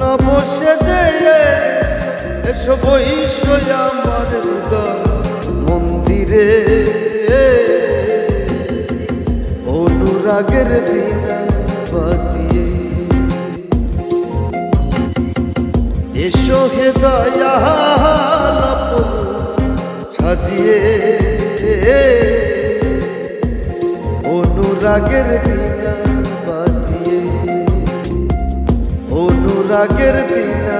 নবসে যে এসো। বৈশই আমার হৃদয়। মন্দিরে অনুরাগের বিনা এসো হে দয়াল সাজিয়ে। অনুরাগের বিনা বাজিয়ে অনুরাগের বিনা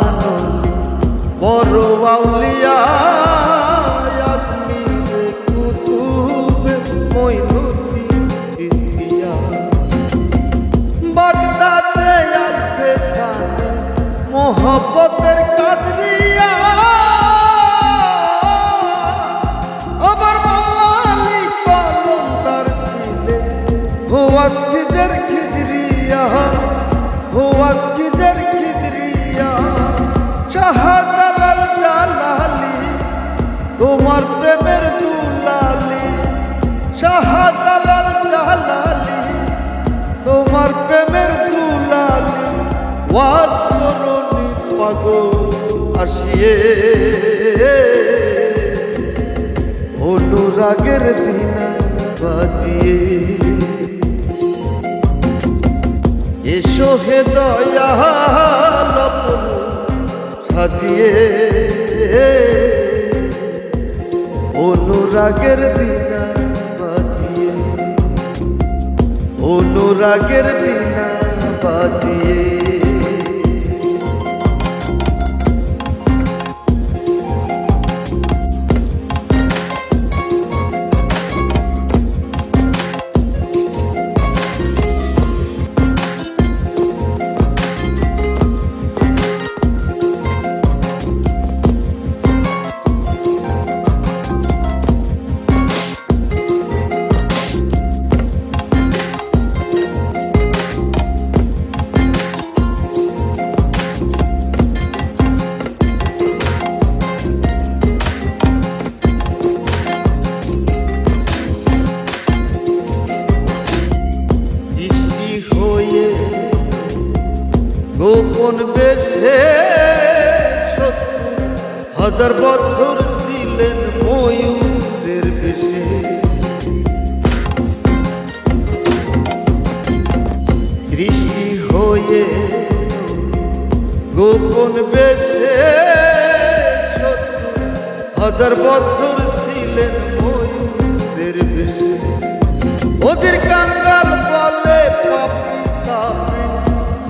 হোয়াজ খিজের খিজরিয়া শাহজালাল জালালি, তোমার প্রেমের দুলালি। শাহজালাল জালালি, তোমার প্রেমের দুলালি। ওয়াজ করনি পাগল আসিয়ে। অনুরাগের বিনা বাজিয়ে। এসো হে দয়াল সাজিয়ে। অনুরাগের বিনা বাজিয়ে। অনুরাগের বিনা বাজিয়ে। গোপন বেশে হাজার বছর ছিলেন ময়ূরের বেশে। সৃষ্টি হয়ে গোপন বেশে হাজার বছর ছিলেন ময়ূরের বেশে। ওদের কাঙ্গাল বলে পাপি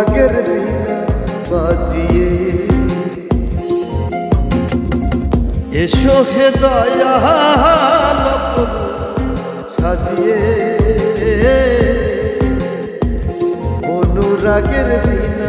বিনা বাজিয়ে। এসো হে দয়াল সাজিয়ে। অনুরাগের বিনা